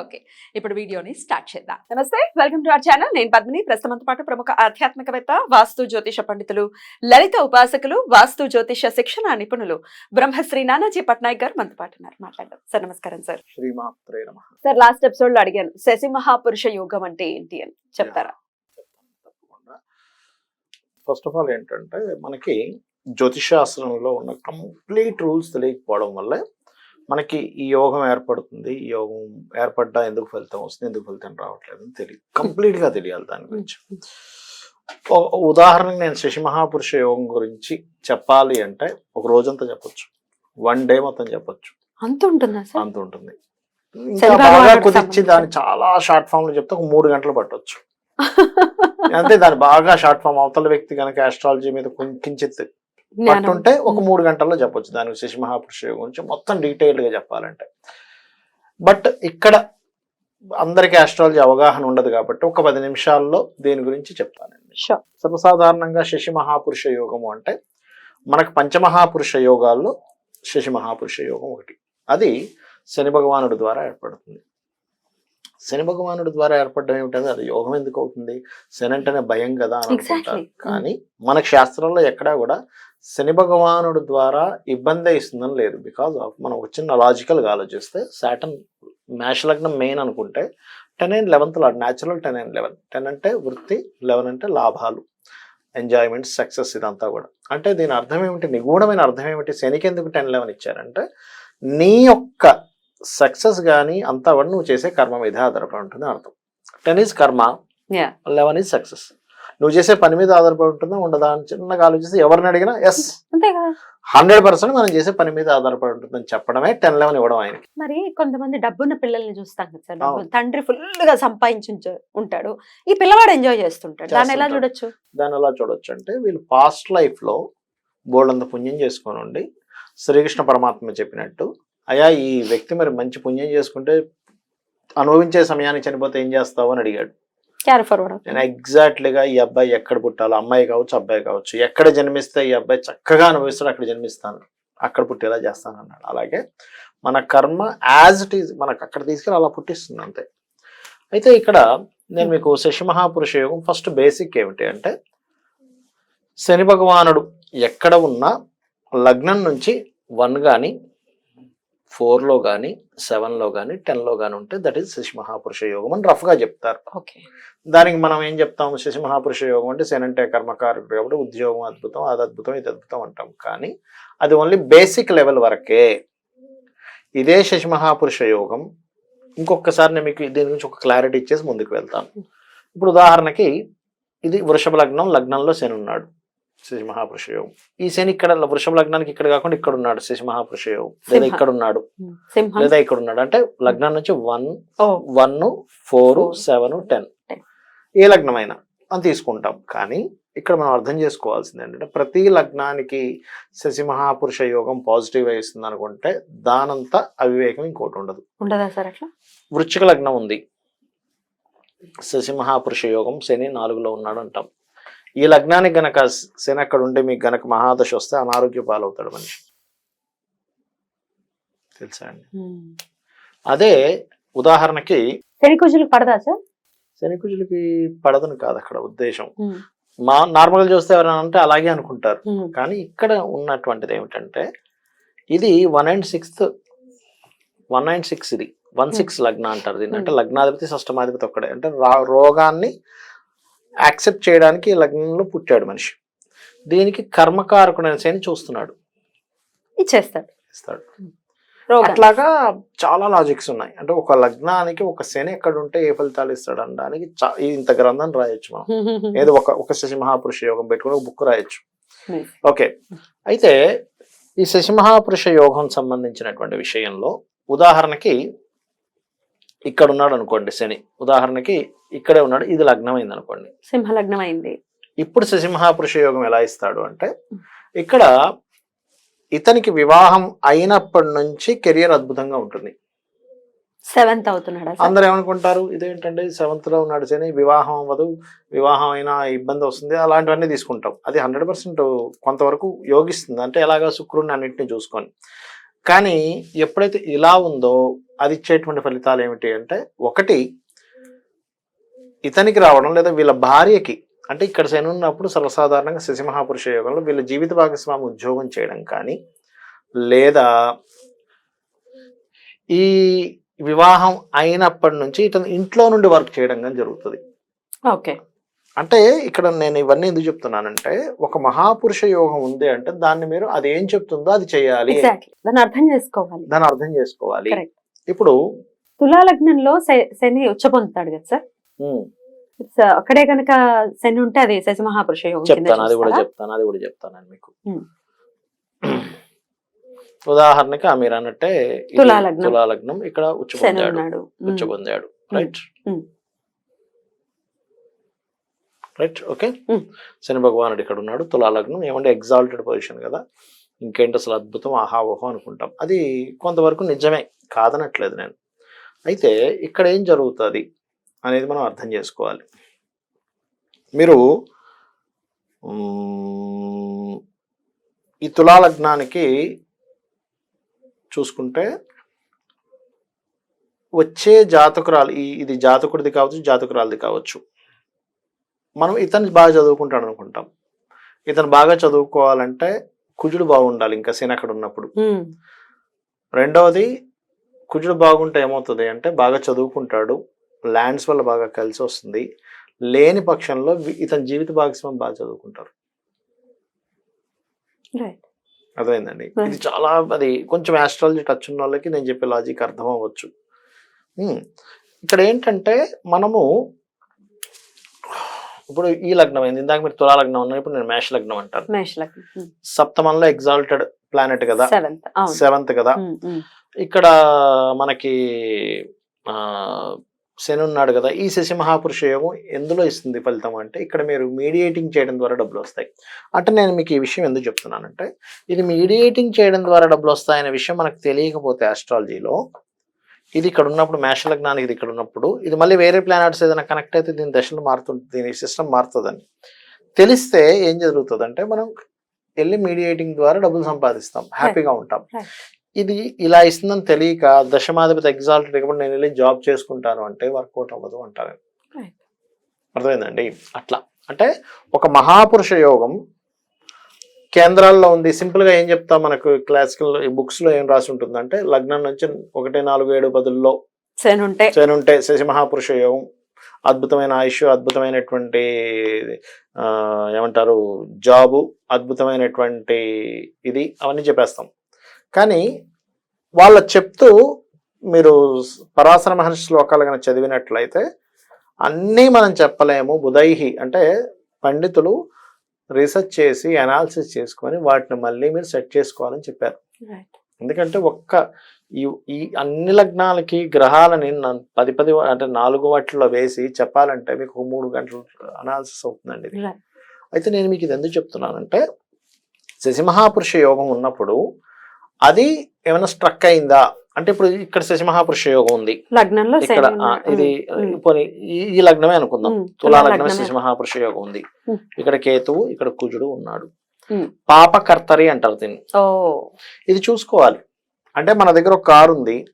Okay ఇప్పుడు వీడియోని start చేద్దాం. నమస్తే వెల్కమ్ టు అవర్ ఛానల్. నేను పద్మిని. ప్రస్తుతంతో పాటు ప్రముఖ ఆధ్యాత్మికవేత్త వాస్తు జ్యోతిష పండితులు లలిత ఉపాసకులు వాస్తు జ్యోతిష శిక్షణ నిపుణులు బ్రహ్మశ్రీ నానాజీ పట్నాయక్ గారు మనతో పాటు ఉన్నారు. మాట్లాడదాం. సార్ నమస్కారం సార్. సార్ లాస్ట్ ఎపిసోడ్లో అడిగాను శశి మహాపురుష యోగం అంటే ఏంటి అని చెప్తారా? ఫస్ట్ ఆఫ్ ఆల్ ఏంటంటే మనకి జ్యోతిషాస్త్రంలో ఉన్న కంప్లీట్ రూల్స్ తెలియకపోవడం వల్ల మనకి ఈ యోగం ఏర్పడుతుంది. ఈ యోగం ఏర్పడ్డా ఎందుకు ఫలితం వస్తుంది? ఎందుకు ఫలితం రావట్లేదు అని తెలియదు. కంప్లీట్గా తెలియాలి దాని గురించి. ఉదాహరణకి నేను శశి మహాపురుష యోగం గురించి చెప్పాలి అంటే ఒక రోజంతా చెప్పొచ్చు. వన్ డే మొత్తం చెప్పొచ్చు. అంత ఉంటుందా అంత ఉంటుంది. ఇంకా బాగా కుదిర్చి. దాన్ని చాలా షార్ట్ ఫామ్లో చెప్తే ఒక మూడు గంటలు పట్టొచ్చు. అంతే దాన్ని బాగా షార్ట్ ఫామ్. అవతల వ్యక్తి కనుక ఆస్ట్రాలజీ మీద కొంచెం పట్టుంటే ఒక. మూడు గంటల్లో చెప్పొచ్చు. దాని శశి మహాపురుష యోగం గురించి మొత్తం డీటెయిల్గా చెప్పాలంటే. బట్ ఇక్కడ అందరికి ఆస్ట్రాలజీ అవగాహన ఉండదు కాబట్టి ఒక పది నిమిషాల్లో దీని గురించి చెప్తానండి. సర్వసాధారణంగా శశి మహాపురుష యోగము అంటే మనకు పంచమహాపురుష యోగాల్లో శశి మహాపురుష యోగం ఒకటి. అది శని భగవానుడి ద్వారా ఏర్పడుతుంది. శని భగవానుడి ద్వారా ఏర్పడడం ఏమిటంటే అది యోగం ఎందుకు అవుతుంది? శని అంటేనే భయం కదా అని అనుకుంటారు. కానీ మన శాస్త్రంలో ఎక్కడా కూడా శని భగవానుడి ద్వారా ఇబ్బంది ఇస్తుందని లేదు. బికాజ్ ఆఫ్ మనం ఒక చిన్న లాజికల్గా ఆలోచిస్తే సాటన్ మేష లగ్నం మెయిన్ అనుకుంటే ten and eleventh lord natural ten and eleven ten అంటే వృత్తి లెవెన్ అంటే లాభాలు ఎంజాయ్మెంట్ సక్సెస్ ఇదంతా కూడా. అంటే దీని అర్థం ఏమిటి? నిగూఢమైన అర్థం ఏమిటి? శనికి ఎందుకు టెన్ లెవెన్ ఇచ్చారంటే నీ యొక్క సక్సెస్ కానీ అంతా కూడా నువ్వు చేసే కర్మ మీద ఆధారపడి ఉంటుంది అర్థం. టెన్ ఈజ్ కర్మ. లెవెన్ ఈజ్ సక్సెస్ నువ్వు చేసే పని మీద ఆధారపడి ఉంటుందా? ఉండదా అని చిన్నగా ఆలోచిస్తే ఎవరిని అడిగినా ఎస్ హండ్రెడ్ పర్సెంట్ మనం చేసే పని మీద ఆధారపడి ఉంటుందని చెప్పడమే టెన్ లెవెన్ ఇవ్వడం ఆయనకి. మరి కొంతమంది డబ్బున్న పిల్లల్ని చూస్తాం కదా సార్. తండ్రి ఫుల్గా సంపాదించి ఉంటాడు. ఈ పిల్లవాడు ఎంజాయ్ చేస్తుంటాడు. దాన్ని ఎలా. చూడొచ్చు? దాన్ని ఎలా చూడొచ్చు అంటే వీళ్ళు పాస్ట్ లైఫ్లో బోల్డంత పుణ్యం చేసుకొని ఉండి శ్రీకృష్ణ పరమాత్మ చెప్పినట్టు అయా ఈ వ్యక్తి మరి మంచి పుణ్యం చేసుకుంటే అనుభవించే సమయానికి చనిపోతే ఏం చేస్తావు అని అడిగాడు. క్యారీ ఫార్వర్డ్ నేను ఎగ్జాక్ట్లీగా ఈ అబ్బాయి ఎక్కడ పుట్టాలో అమ్మాయి కావచ్చు అబ్బాయి కావచ్చు ఎక్కడ జన్మిస్తే ఈ అబ్బాయి చక్కగా అనుభవిస్తాడు అక్కడ జన్మిస్తాను. అక్కడ పుట్టేలా చేస్తాను అన్నాడు. అలాగే మన కర్మ యాజ్ ఇట్ ఈజ్ మనకు అక్కడ తీసుకెళ్ళి అలా పుట్టిస్తుంది అంతే. అయితే ఇక్కడ నేను మీకు శశి మహాపురుష యోగం ఫస్ట్ బేసిక్ ఏమిటి అంటే శని భగవానుడు ఎక్కడ ఉన్నా లగ్నం నుంచి వన్ కానీ ఫోర్లో కానీ సెవెన్లో కానీ టెన్లో కానీ ఉంటే దట్ ఈస్ శశి మహాపురుష యోగం అని రఫ్గా చెప్తారు. ఓకే. దానికి మనం ఏం చెప్తాం శశి మహాపురుష యోగం అంటే శని అంటే కర్మకారకుడు కాబట్టి ఉద్యోగం అద్భుతం అది అద్భుతం ఇది అద్భుతం అంటాం. కానీ అది ఓన్లీ బేసిక్ లెవెల్ వరకే. ఇదే శశి మహాపురుష యోగం. ఇంకొకసారి నేను మీకు దీని గురించి ఒక క్లారిటీ ఇచ్చేసి ముందుకు వెళ్తాను. ఇప్పుడు ఉదాహరణకి ఇది వృషభ లగ్నం లగ్నంలో శని ఉన్నాడు. శశి మహాపురుష యోగం ఈ శని ఇక్కడ వృషభ లగ్నానికి ఇక్కడ కాకుండా ఇక్కడ ఉన్నాడు శశి మహాపురుష యోగం లేదా. ఇక్కడ ఉన్నాడు లేదా ఇక్కడ ఉన్నాడు అంటే లగ్నం నుంచి one one four seven ten. ఏ లగ్నమైనా అని తీసుకుంటాం. కానీ ఇక్కడ మనం అర్థం చేసుకోవాల్సింది ఏంటంటే ప్రతి లగ్నానికి శశి మహాపురుష యోగం పాజిటివ్ వేస్తుంది అనుకుంటే దానంతా అవివేకం ఇంకోటి ఉండదు. ఉండదా సార్ అట్లా? వృశ్చిక లగ్నం ఉంది. శశి మహాపురుష యోగం శని నాలుగులో ఉన్నాడు అంటాం. ఈ లగ్నానికి గనక శని అక్కడ ఉంటే మీకు గనక మహాదశ వస్తే అనారోగ్య పాలవుతాడు మనిషి. తెలుసా అండి? అదే ఉదాహరణకి శని కుజులకు పడదా సార్? శనికుజులకి పడదని కాదు అక్కడ ఉద్దేశం. మా నార్మల్ చూస్తే ఎవరైనా అంటే అలాగే అనుకుంటారు. కానీ ఇక్కడ ఉన్నటువంటిది ఏమిటంటే ఇది one and sixth one and six ఇది. వన్ సిక్స్ లగ్న అంటారు దీన్ని. అంటే లగ్నాధిపతి షష్టమాధిపతి ఒక్కడే. అంటే రోగాన్ని యాక్సెప్ట్ చేయడానికి ఈ లగ్నంలో పుట్టాడు మనిషి. దీనికి కర్మకారకుడైన శని చూస్తున్నాడు. ఇచ్చేస్తాడు. ఇస్తాడు. అట్లాగా చాలా లాజిక్స్ ఉన్నాయి. అంటే ఒక లగ్నానికి ఒక శని ఎక్కడ ఉంటే ఏ ఫలితాలు ఇస్తాడు అనడానికి ఇంత గ్రంథం రాయొచ్చు మనం. ఏదో ఒక ఒక శశి మహాపురుష యోగం పెట్టుకుని ఒక బుక్ రాయొచ్చు. ఓకే. అయితే ఈ శశి మహాపురుష యోగం సంబంధించినటువంటి విషయంలో ఉదాహరణకి ఇక్కడ ఉన్నాడు అనుకోండి శని. ఉదాహరణకి ఇక్కడే ఉన్నాడు ఇది లగ్నమైంది అనుకోండి సింహ లగ్నం అయింది ఇప్పుడు శశి మహాపురుష యోగం ఎలా ఇస్తాడు అంటే ఇక్కడ ఇతనికి వివాహం అయినప్పటి నుంచి కెరియర్ అద్భుతంగా ఉంటుంది. సెవెంత్ అవుతున్నాడా అందరు ఏమనుకుంటారు? ఇదేంటంటే సెవెంత్లో ఉన్నాడు శని వివాహం అవ్వదు వివాహం అయినా ఇబ్బంది వస్తుంది అలాంటివన్నీ తీసుకుంటాం. అది హండ్రెడ్ పర్సెంట్ కొంతవరకు యోగిస్తుంది. అంటే ఎలాగా శుక్రుడిని అన్నింటినీ చూసుకొని. కానీ ఎప్పుడైతే ఇలా ఉందో అది ఇచ్చేటువంటి ఫలితాలు ఏమిటి అంటే ఒకటి ఇతనికి రావడం లేదా వీళ్ళ భార్యకి అంటే ఇక్కడ శని ఉన్నప్పుడు సర్వసాధారణంగా శశిమహాపురుష యోగంలో వీళ్ళ జీవిత భాగస్వామి ఉద్యోగం చేయడం కానీ లేదా ఈ వివాహం అయినప్పటి నుంచి ఇతను ఇంట్లో నుండి వర్క్ చేయడం కానీ జరుగుతుంది. ఓకే. అంటే ఇక్కడ నేను ఇవన్నీ ఎందుకు చెప్తున్నానంటే ఒక మహాపురుష యోగం ఉంది అంటే దాన్ని మీరు అది ఏం చెప్తుందో అది చేయాలి. దాన్ని అర్థం చేసుకోవాలి. దాన్ని అర్థం చేసుకోవాలి. ఇప్పుడు తులా లగ్నంలో శ- శని ఉచ్చ పొందుతాడు కదా సార్ అక్కడే కనుక శని ఉంటే అది శశి మహాపురుష యోగం చెప్తాను అది కూడా? చెప్తాను అది కూడా చెప్తాను మీకు. ఉదాహరణకి మీరు అన్నట్టే ఇది తులా లగ్నం. తులా లగ్నం ఇక్కడ ఉచ్చు శని పొందాడు ఉన్నాడు ఉమ్. ఉచ్చు పొందాడు రైట్. Right okay. శని భగవానుడు ఇక్కడ ఉన్నాడు తులా లగ్నం ఏమంటే ఎగ్జాల్టెడ్ పొజిషన్ కదా ఇంకేంటి అసలు అద్భుతం ఆహా ఓహో అనుకుంటాం అది కొంతవరకు నిజమే కాదనట్లేదు నేను. అయితే ఇక్కడ ఏం జరుగుతుంది అనేది మనం అర్థం చేసుకోవాలి. మీరు ఈ తులా లగ్నానికి చూసుకుంటే వచ్చే జాతకురాలు ఈ ఇది జాతకుడిది కావచ్చు జాతకురాలది కావచ్చు. మనం ఇతను బాగా చదువుకుంటాడు అనుకుంటాం. ఇతను బాగా చదువుకోవాలంటే కుజుడు బాగుండాలి ఇంకా శని అక్కడ ఉన్నప్పుడు. రెండవది కుజుడు బాగుంటే ఏమవుతుంది అంటే బాగా చదువుకుంటాడు ల్యాండ్స్ వల్ల బాగా కలిసి వస్తుంది. లేని పక్షంలో ఇతని జీవిత భాగస్వామి బాగా చదువుకుంటారు. అర్థమైందండి. ఇది చాలా అది కొంచెం ఆస్ట్రాలజీ టచ్ ఉన్న వాళ్ళకి నేను చెప్పే లాజిక్ అర్థం అవ్వచ్చు. ఇక్కడ ఏంటంటే మనము ఇప్పుడు ఈ లగ్నం అయింది. ఇందాక మీరు తులా లగ్నం ఉన్నారు ఇప్పుడు నేను మేష లగ్నం అంటాను. మేష లగ్నం. సప్తమంలో ఎగ్జాల్టెడ్ ప్లానెట్ కదా? సెవెంత్ కదా. ఇక్కడ మనకి ఆ శని ఉన్నాడు కదా? ఈ శశి మహాపురుష యోగం ఎందులో ఇస్తుంది ఫలితం అంటే ఇక్కడ మీరు మీడియేటింగ్ చేయడం ద్వారా డబ్బులు వస్తాయి. అంటే నేను మీకు ఈ విషయం ఎందుకు చెప్తున్నానంటే ఇది మీడియేటింగ్ చేయడం ద్వారా డబ్బులు వస్తాయనే విషయం మనకు తెలియకపోతే ఆస్ట్రాలజీలో ఇది ఇక్కడ ఉన్నప్పుడు మేష లగ్నానికి ఇది ఇక్కడ ఉన్నప్పుడు. ఇది మళ్ళీ వేరే ప్లానెట్స్ ఏదైనా కనెక్ట్ అయితే దీని దశలు మారుతుంది దీని సిస్టమ్ మారుతుందని. తెలిస్తే ఏం జరుగుతుందంటే మనం వెళ్ళి మీడియేటింగ్ ద్వారా డబ్బులు సంపాదిస్తాం హ్యాపీగా ఉంటాం. ఇది ఇలా ఇస్తుందని తెలియక దశమాధిపతి ఎగ్జాల్ట్ లేకపోతే నేను వెళ్ళి జాబ్ చేసుకుంటాను అంటే వర్కౌట్ అవ్వదు అంటారు. అర్థమైందండి? అట్లా. అంటే ఒక మహాపురుష యోగం కేంద్రాల్లో ఉంది. సింపుల్గా ఏం చెప్తా మనకు? క్లాసికల్ బుక్స్లో ఏం రాసి ఉంటుందంటే లగ్నం నుంచి ఒకటి నాలుగు ఏడు పదుల్లో శని ఉంటే శని ఉంటే శశి మహాపురుష యోగం అద్భుతమైన ఆయుష్ అద్భుతమైనటువంటి ఏమంటారు జాబు అద్భుతమైనటువంటి ఇది అవన్నీ చెప్పేస్తాం. కానీ వాళ్ళ చెప్తూ మీరు పరాశర మహర్షి శ్లోకాలు కనుక చదివినట్లయితే అన్నీ మనం చెప్పలేము. బుధైహి అంటే పండితులు రీసెర్చ్ చేసి అనాలిసిస్ చేసుకొని వాటిని మళ్ళీ మీరు సెట్ చేసుకోవాలని చెప్పారు. ఎందుకంటే ఒక్క ఈ ఈ అన్ని లగ్నాలకి గ్రహాలని పది పది అంటే నాలుగు వాటిలో వేసి చెప్పాలంటే మీకు మూడు గంటలు అనాలిసిస్ అవుతుందండి ఇది. అయితే నేను మీకు ఇది ఎందుకు చెప్తున్నానంటే శశిమహాపురుష యోగం ఉన్నప్పుడు అది ఏమైనా స్ట్రక్ అయిందా అంటే ఇప్పుడు ఇక్కడ శశిమహాపురుష యోగం ఉంది. లగ్నంలో ఇక్కడ. ఇది పోనీ ఈ- లగ్నమే అనుకుందాం. తులా లగ్నమే. శశిమహాపురుష యోగం ఉంది. ఇక్కడ కేతువు ఇక్కడ కుజుడు ఉన్నాడు. పాపకర్తరి అంటారు దీన్ని. ఓ. ఇది చూసుకోవాలి. అంటే మన దగ్గర ఒక కారు ఉంది.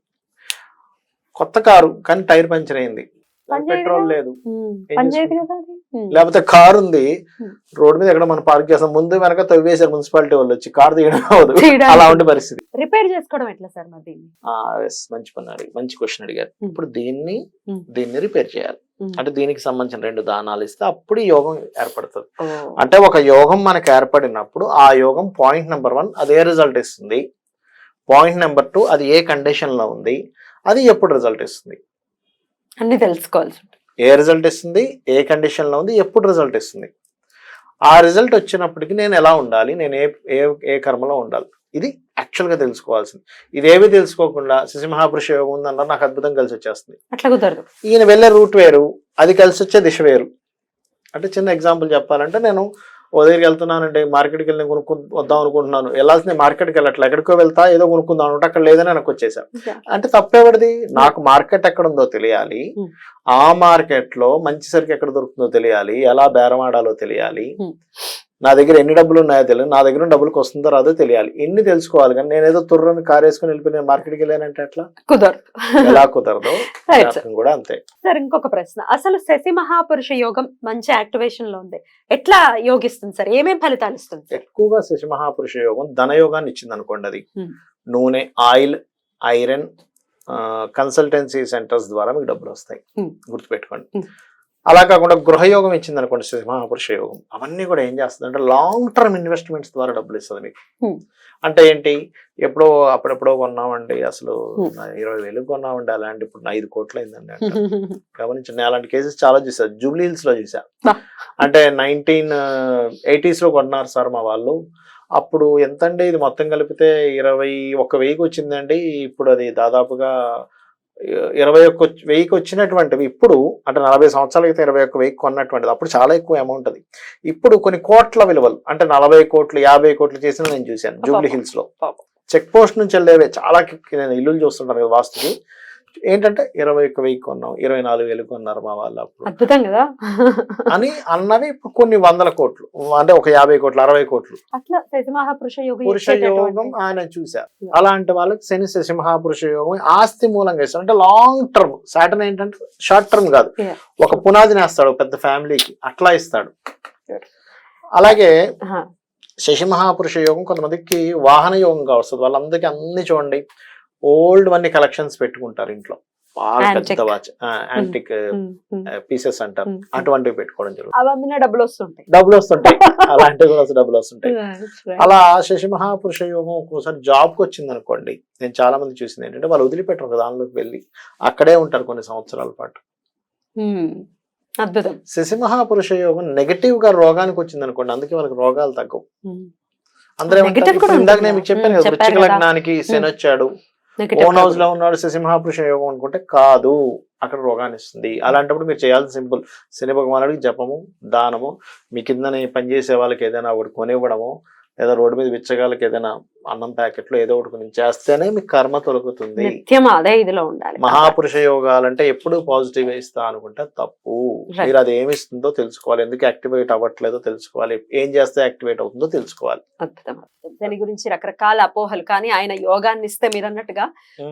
కొత్త కారు కానీ టైర్ పంచర్ అయింది. పెట్రోల్? లేదు. లేకపోతే కారు ఉంది. రోడ్ మీద ఎక్కడ మనం పార్క్ చేస్తాం ముందు వెనక తవ్వేశారు మున్సిపాలిటీ వాళ్ళు వచ్చి కారు తీయడం. అలా ఉండే పరిస్థితి రిపేర్ చేసుకోవడం ఎట్లా సార్ మరి మంచి పని అడిగి మంచి క్వశ్చన్ అడిగారు. ఇప్పుడు దీన్ని. దీన్ని రిపేర్ చేయాలి. అంటే దీనికి సంబంధించిన రెండు దానాలు ఇస్తే అప్పుడు ఈ యోగం ఏర్పడుతుంది. అంటే ఒక యోగం మనకు ఏర్పడినప్పుడు ఆ యోగం పాయింట్ నెంబర్ వన్ అదే రిజల్ట్ ఇస్తుంది పాయింట్ నెంబర్ టూ అది ఏ కండిషన్లో ఉంది అది ఎప్పుడు రిజల్ట్ ఇస్తుంది అన్ని తెలుసుకోవాల్సి ఏ రిజల్ట్ ఇస్తుంది? ఏ కండిషన్లో ఉంది? ఎప్పుడు రిజల్ట్ ఇస్తుంది? ఆ రిజల్ట్ వచ్చినప్పటికి నేను ఎలా ఉండాలి? నేను ఏ ఏ ఏ కర్మలో ఉండాలి? ఇది యాక్చువల్గా తెలుసుకోవాల్సింది. ఇదేవి తెలుసుకోకుండా శశి మహాపురుష యోగం ఉందన్నారు నాకు అద్భుతం కలిసి వచ్చేస్తుంది. అట్లా కుదరదు. ఈయన వెళ్ళే రూట్ వేరు అది కలిసి వచ్చే దిశ వేరు. అంటే చిన్న ఎగ్జాంపుల్ చెప్పాలంటే నేను ఓ దగ్గరికి వెళ్తున్నానంటే మార్కెట్కి వెళ్ళి కొనుక్కు వద్దాం అనుకుంటున్నాను. వెళ్ళాల్సింది మార్కెట్కి వెళ్ళట్లే ఎక్కడికో వెళ్తా ఏదో కొనుక్కుందాం అనుకుంటే అక్కడ లేదని నాకు వచ్చేసా. అంటే తప్పేవాడిది? నాకు మార్కెట్ ఎక్కడ ఉందో తెలియాలి. ఆ మార్కెట్లో మంచి సరికి ఎక్కడ దొరుకుతుందో తెలియాలి. ఎలా బేరం ఆడాలో తెలియాలి. నా దగ్గర ఎన్ని డబ్బులు ఉన్నాయో తెలియదు. నా దగ్గర డబ్బులకు వస్తుందో రాదో తెలియాలి. ఎన్ని తెలుసుకోవాలి కానీ నేను ఏదో తుర్రని కార్ వేసుకుని వెళ్ళిపోయి నేను మార్కెట్కి వెళ్ళానంటే ఎట్లా? కుదరదు. ఎలా కుదరదు? కూడా అంతే. సార్ ఇంకొక ప్రశ్న. అసలు శశి మహాపురుష యోగం మంచి యాక్టివేషన్లో ఉంది. ఎట్లా యోగిస్తుంది సార్ ఏమేం ఫలితాలు ఇస్తుంది ఎక్కువగా శశి మహాపురుష యోగం ధనయోగాన్ని ఇచ్చింది అనుకోండి అది. Hmm. నూనె ఆయిల్ ఐరన్ కన్సల్టెన్సీ సెంటర్స్ ద్వారా మీకు డబ్బులు వస్తాయి. Hmm. గుర్తుపెట్టుకోండి. Hmm. అలా కాకుండా గృహయోగం ఇచ్చింది అనుకోండి శశి మహాపురుష యోగం అవన్నీ కూడా ఏం చేస్తుంది అంటే లాంగ్ టర్మ్ ఇన్వెస్ట్మెంట్స్ ద్వారా డబ్బులు ఇస్తుంది మీకు. అంటే ఏంటి? ఎప్పుడో అప్పుడెప్పుడో కొన్నామండి అసలు ఇరవై వేలు కొన్నామండి అలాంటి ఇప్పుడు ఐదు కోట్లు అయిందండి. గమనించండి నేను అలాంటి కేసెస్ చాలా చూసా. జూబ్లీ హిల్స్లో చూసా. అంటే నైన్టీన్ ఎయిటీస్లో కొన్నారు సార్ మా వాళ్ళు. అప్పుడు ఎంతండి ఇది మొత్తం కలిపితే ఇరవై ఒక్క వెయ్యికి వచ్చిందండి. ఇప్పుడు అది దాదాపుగా ఇరవై ఒక్క వెయ్యికి వచ్చినటువంటివి ఇప్పుడు అంటే నలభై సంవత్సరాల క్రితం ఇరవై ఒక్క వెయ్యికి కొన్నటువంటిది. అప్పుడు చాలా ఎక్కువ అమౌంట్ అది. ఇప్పుడు కొన్ని కోట్ల విలువలు అంటే నలభై కోట్లు యాభై కోట్లు చేసిన నేను చూశాను జూబ్లీ హిల్స్లో. చెక్ పోస్ట్ నుంచి వెళ్ళేవే చాలా నేను ఇల్లులు చూస్తుంటాను కదా వాస్తుకి. ఏంటంటే ఇరవై ఒక్క వెయ్యి కొన్నాం ఇరవై నాలుగు వేలు కొన్నారు మా వాళ్ళు అప్పుడు. అద్భుతం కదా? అని అన్నవి ఇప్పుడు కొన్ని వందల కోట్లు అంటే ఒక యాభై కోట్లు అరవై కోట్లు. అట్లా యోగం పురుష యోగం ఆయన చూసా అలాంటి వాళ్ళకి శని సింహాపురుష యోగం ఆస్తి మూలంగా ఇస్తాడు అంటే లాంగ్ టర్మ్ సాటర్న్ ఏంటంటే షార్ట్ టర్మ్ కాదు. ఒక పునాదిని వేస్తాడు పెద్ద ఫ్యామిలీకి అట్లా ఇస్తాడు. అలాగే ఆహా. శశి మహాపురుష యోగం కొంతమందికి వాహన యోగంగా వస్తుంది వాళ్ళందరికీ అన్ని చూడండి. ఓల్డ్ వన్నీ కలెక్షన్స్ పెట్టుకుంటారు ఇంట్లో. బాగా. పెద్ద వాచ్ యాంటిక్ పీసెస్ అంటారు. ఉమ్. అటువంటివి పెట్టుకోవడం జరుగుతుంది. డబ్బులు వస్తుంటాయి. డబ్బులు వస్తుంటాయి. అలాంటివి కూడా డబ్బులు వస్తుంటాయి. అలా శశి మహాపురుష యోగం ఒక్కోసారి జాబ్కి వచ్చింది అనుకోండి నేను చాలా మంది చూసింది ఏంటంటే వాళ్ళు వదిలిపెట్టరు కదా దానిలోకి వెళ్ళి. అక్కడే ఉంటారు కొన్ని సంవత్సరాల పాటు. ఉమ్, అద్భుతం. శశి మహాపురుష యోగం నెగటివ్గా రోగానికి వచ్చింది అనుకోండి అందుకే వాళ్ళకి రోగాలు తగ్గవు. ఉమ్. అందరూ ఇందాక నేను? మీకు చెప్పాను కదా వృచ్చిక. లగ్నానికి శని వచ్చాడు. Own house. లో ఉన్నాడు శశి మహాపురుష యోగం అనుకుంటే కాదు అక్కడ రోగాన్ని ఇస్తుంది అలాంటప్పుడు మీరు చేయాల్సిన సింపుల్ శని భగవానుడికి జపము దానము మీ కిందని పనిచేసే వాళ్ళకి ఏదైనా ఒకటి కొనివ్వడము లేదా రోడ్డు మీద బిచ్చగాళ్ళకి ఏదైనా అన్నం ప్యాకెట్లు ఏదో ఒకటి కొని చేస్తేనే మీ కర్మ తొలగుతుంది నిత్యం అదే ఇదిలో ఉండాలి మహాపురుష యోగాలంటే ఎప్పుడు పాజిటివ్ ఇస్తా అనుకుంటే తప్పు. మీరు అది ఏమి ఇస్తుందో తెలుసుకోవాలి ఎందుకు యాక్టివేట్ అవ్వట్లేదో తెలుసుకోవాలి ఏం చేస్తే యాక్టివేట్ అవుతుందో తెలుసుకోవాలి. దాని గురించి రకరకాల అపోహలు కానీ ఆయన యోగాన్ని ఇస్తే మీరు అన్నట్టుగా.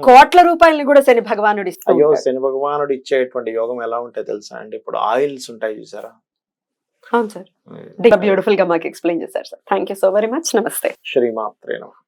కోట్ల రూపాయలని కూడా శని భగవానుడు ఇస్తూ అయ్యో. శని భగవానుడు ఇచ్చేటువంటి యోగం ఎలా ఉంటాయి తెలుసా అండి ఇప్పుడు ఆయిల్స్ ఉంటాయి చూసారా అవును సార్. బ్యూటిఫుల్గా మాకు ఎక్స్ప్లెయిన్ చేశారు sir. Thank you so very much నమస్తే. శ్రీమాత్రే నమః.